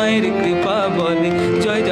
মায়ের কৃপা বলে। জয়